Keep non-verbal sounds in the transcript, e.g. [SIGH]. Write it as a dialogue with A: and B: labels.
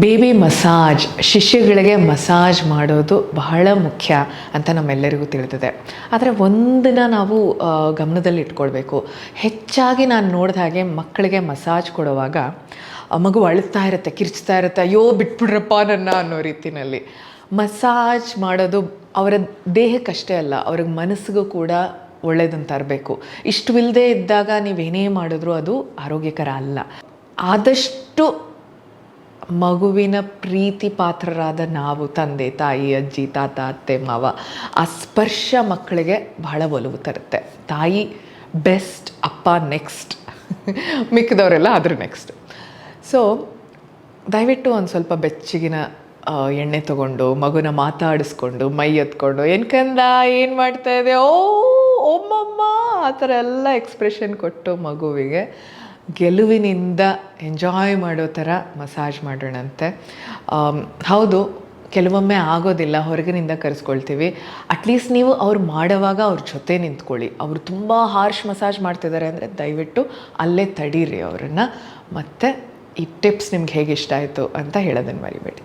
A: Baby massage ಶಿಶುಗಳಿಗೆ massage ಮಾಡೋದು ಬಹಳ ಮುಖ್ಯ ಅಂತ ನಮ್ಮೆಲ್ಲರಿಗೂ ತಿಳಿದಿದೆ. ಆದರೆ ಒಂದನ್ನ ನಾವು ಗಮನದಲ್ಲಿ ಇಟ್ಕೊಳ್ಬೇಕು. ಹೆಚ್ಚಾಗಿ ನಾನು ನೋಡಿದ ಹಾಗೆ ಮಕ್ಕಳಿಗೆ ಮಸಾಜ್ ಕೊಡುವಾಗ ಮಗು ಅಳುತ್ತಾ ಇರುತ್ತೆ, ಕಿರ್ಚ್ತಾ ಇರುತ್ತೆ, ಅಯ್ಯೋ, ಬಿಟ್ಬಿಡ್ರಪ್ಪ ನನ್ನ ಅನ್ನೋ ರೀತಿನಲ್ಲಿ. ಮಸಾಜ್ ಮಾಡೋದು ಅವರ ದೇಹಕ್ಕಷ್ಟೇ ಅಲ್ಲ, ಅವ್ರಿಗೆ ಮನಸ್ಸಿಗೂ ಕೂಡ ಒಳ್ಳೇದಂತ ಇರಬೇಕು ಇಷ್ಟವಿಲ್ಲದೆ ಇದ್ದಾಗ ನೀವೇನೇ ಮಾಡಿದ್ರೂ ಅದು ಆರೋಗ್ಯಕರ ಅಲ್ಲ. ಆದಷ್ಟು ಮಗುವಿನ ಪ್ರೀತಿ ಪಾತ್ರರಾದ ನಾವು, ತಂದೆ, ತಾಯಿ, ಅಜ್ಜಿ, ತಾತ, ಅತ್ತೆ, ಮಾವ, ಆ ಸ್ಪರ್ಶ ಮಕ್ಕಳಿಗೆ ಬಹಳ ಒಲವು ತರುತ್ತೆ. ತಾಯಿ ಬೆಸ್ಟ್, ಅಪ್ಪ ನೆಕ್ಸ್ಟ್. [LAUGHS] ಮಿಕ್ಕಿದವರೆಲ್ಲ ಅದ್ರ ನೆಕ್ಸ್ಟ್. ಸೊ ದಯವಿಟ್ಟು ಒಂದು ಸ್ವಲ್ಪ ಬೆಚ್ಚಗಿನ ಎಣ್ಣೆ ತಗೊಂಡು, ಮಗುನ ಮಾತಾಡಿಸ್ಕೊಂಡು, ಮೈ ಎತ್ಕೊಂಡು, ಏನು ಕಂದ, ಏನು ಮಾಡ್ತಾ ಇದೆ ಓ, ಒಮ್ಮಮ್ಮ, ಆ ಥರ ಎಲ್ಲ ಎಕ್ಸ್ಪ್ರೆಷನ್ ಕೊಟ್ಟು ಮಗುವಿಗೆ ಗೆಲುವಿನಿಂದ ಎಂಜಾಯ್ ಮಾಡೋ ಥರ ಮಸಾಜ್ ಮಾಡೋಣಂತೆ. ಹೌದು, ಕೆಲವೊಮ್ಮೆ ಆಗೋದಿಲ್ಲ, ಹೊರಗಿನಿಂದ ಕರೆಸ್ಕೊಳ್ತೀವಿ. ಅಟ್ಲೀಸ್ಟ್ ನೀವು ಅವ್ರು ಮಾಡೋವಾಗ ಅವ್ರ ಜೊತೆ ನಿಂತ್ಕೊಳ್ಳಿ. ಅವರು ತುಂಬ ಹಾರ್ಶ್ ಮಸಾಜ್ ಮಾಡ್ತಿದ್ದಾರೆ ಅಂದರೆ ದಯವಿಟ್ಟು ಅಲ್ಲೇ ತಡೀರಿ ಅವರನ್ನು. ಮತ್ತು ಈ ಟಿಪ್ಸ್ ನಿಮ್ಗೆ ಹೇಗೆ ಇಷ್ಟ ಆಯಿತು ಅಂತ ಹೇಳೋದನ್ನು ಮರಿಬೇಡಿ.